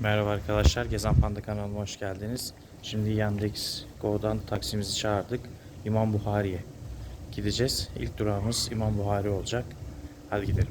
Merhaba arkadaşlar, Gezen Panda kanalıma hoş geldiniz. Şimdi Yandex Go'dan taksimizi çağırdık. İmam Buhari'ye gideceğiz. İlk durağımız İmam Buhari olacak. Hadi gidelim.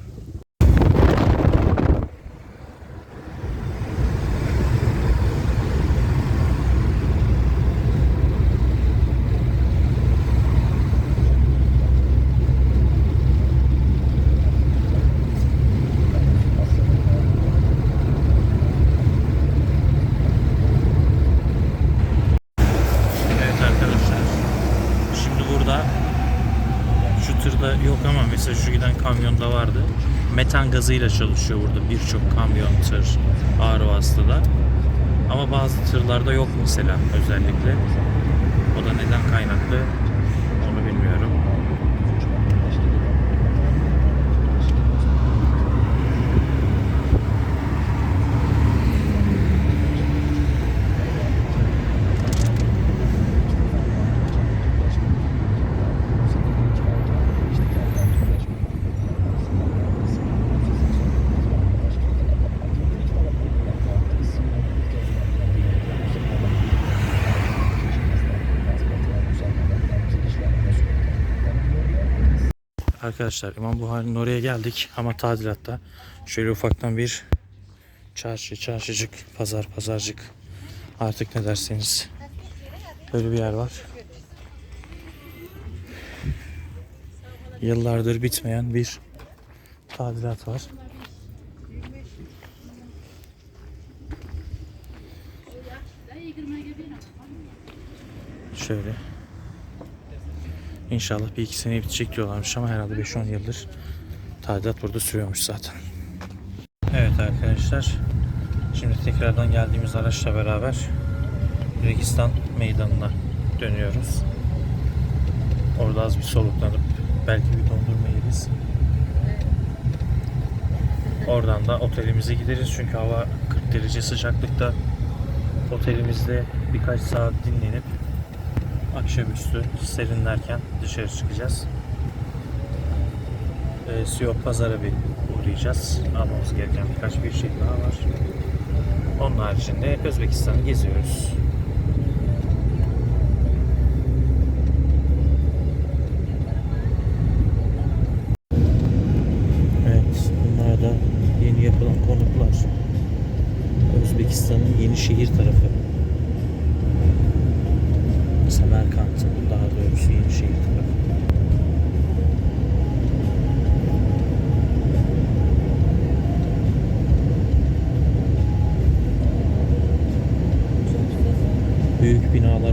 Evet arkadaşlar. Şimdi burada tırda yok ama mesela şu giden kamyonda vardı. Metan gazıyla çalışıyor burada birçok kamyon, tır, ağır vasıtada. Ama bazı tırlarda yok mesela özellikle. O da neden kaynaklı Arkadaşlar İmam Buhari'nin oraya geldik ama tadilatta. Şöyle ufaktan bir çarşı, çarşıcık, pazar, pazarcık artık ne derseniz böyle bir yer var. Yıllardır bitmeyen bir tadilat var. Şöyle. İnşallah bir iki sene bitecek diyorlarmış ama herhalde 5-10 yıldır tadilat burada sürüyormuş zaten. Evet arkadaşlar. Şimdi tekrardan geldiğimiz araçla beraber Registan meydanına dönüyoruz. Orada az bir soluklanıp belki bir dondurma yeriz. Oradan da otelimize gideriz çünkü hava 40 derece sıcaklıkta. Otelimizde birkaç saat dinlenip akşamüstü serinlerken dışarı çıkacağız. Ee, Siyop pazara bir uğrayacağız. Almamız gereken birkaç bir şey daha var. Onun haricinde Özbekistan'ı geziyoruz. Evet, yeni yapılan konutlar. Özbekistan'ın yeni şehir tarafı.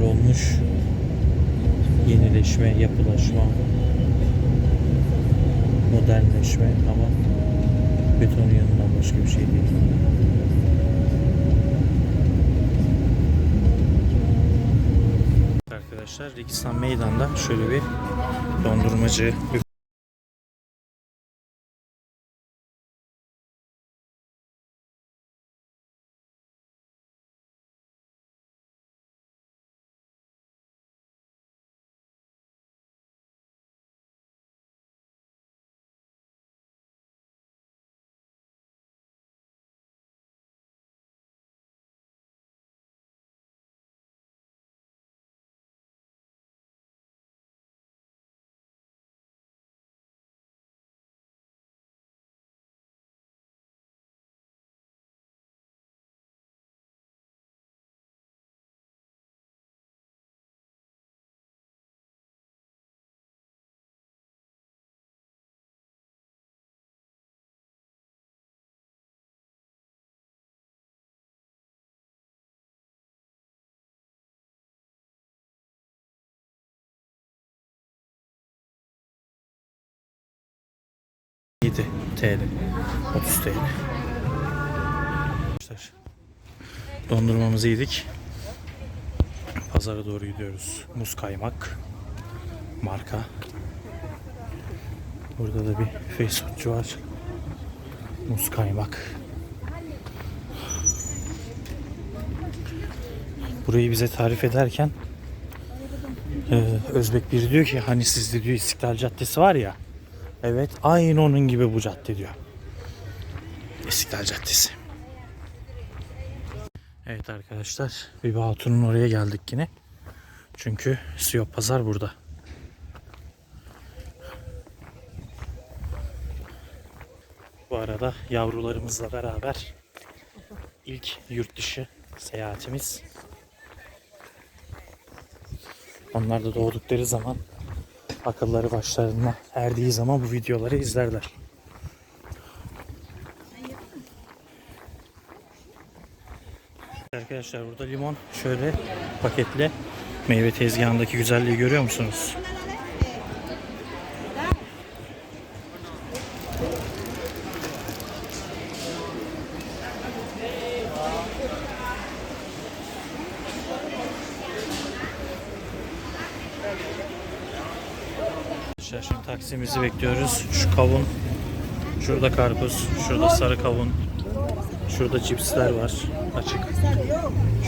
Olmuş. Yenileşme, yapılaşma, modernleşme ama betonun yanından başka bir şey değil. Arkadaşlar Rikistan Meydan'da şöyle bir dondurmacı bir Yedi TL. 30 TL. Dondurmamızı yedik. Pazara doğru gidiyoruz. Muz kaymak marka. Burada da bir fast foodcu var. Muz kaymak. Burayı bize tarif ederken e, Özbek biri diyor ki hani sizde diyor İstiklal Caddesi var ya Evet aynı onun gibi bu cadde diyor. İstiklal Caddesi. Evet arkadaşlar, bir Hatun'un oraya geldik yine. Çünkü Siyop Pazar burada. Bu arada yavrularımızla beraber ilk yurt dışı seyahatimiz. Onlar da doğdukları zaman akılları başlarına erdiği zaman bu videoları izlerler. Arkadaşlar burada limon şöyle paketle meyve tezgahındaki güzelliği görüyor musunuz? Arkadaşlar şimdi taksimizi bekliyoruz. Şu kavun, şurada karpuz, şurada sarı kavun, şurada cipsler var açık.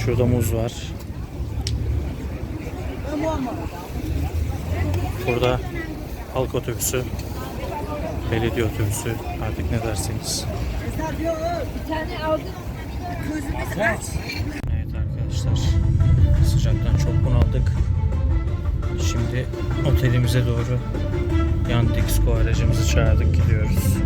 Şurada muz var. Burada halk otobüsü, belediye otobüsü artık ne aç. Evet arkadaşlar sıcaktan çok bunaldık. Şimdi otelimize doğru Yandex aracımızı çağırdık gidiyoruz.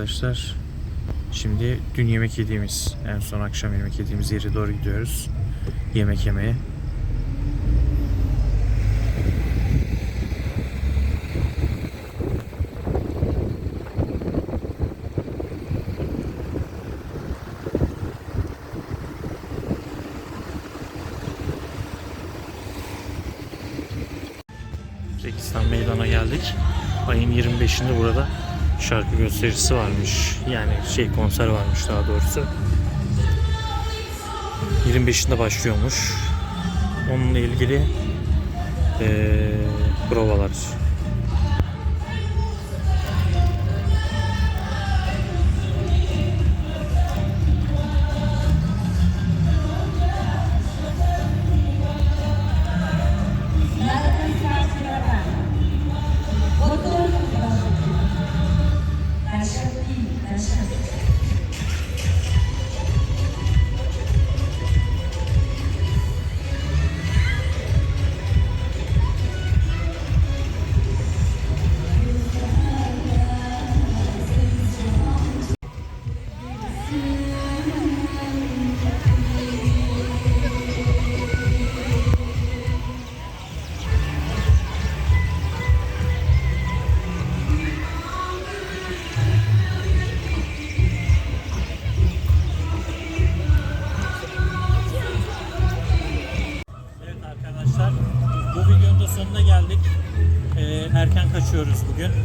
Arkadaşlar şimdi dün yemek yediğimiz en son akşam yemek yediğimiz yere doğru gidiyoruz. Yemek yemeye. Zekistan meydana geldik. Ayın 25'inde burada şarkı gösterisi varmış. Yani şey konser varmış daha doğrusu. 25'inde başlıyormuş. Onunla ilgili eee provalar.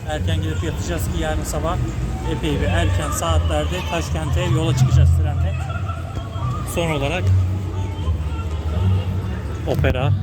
Erken gidip yatacağız ki yarın sabah epey bir erken saatlerde Taşkent'e yola çıkacağız trenle. Son olarak opera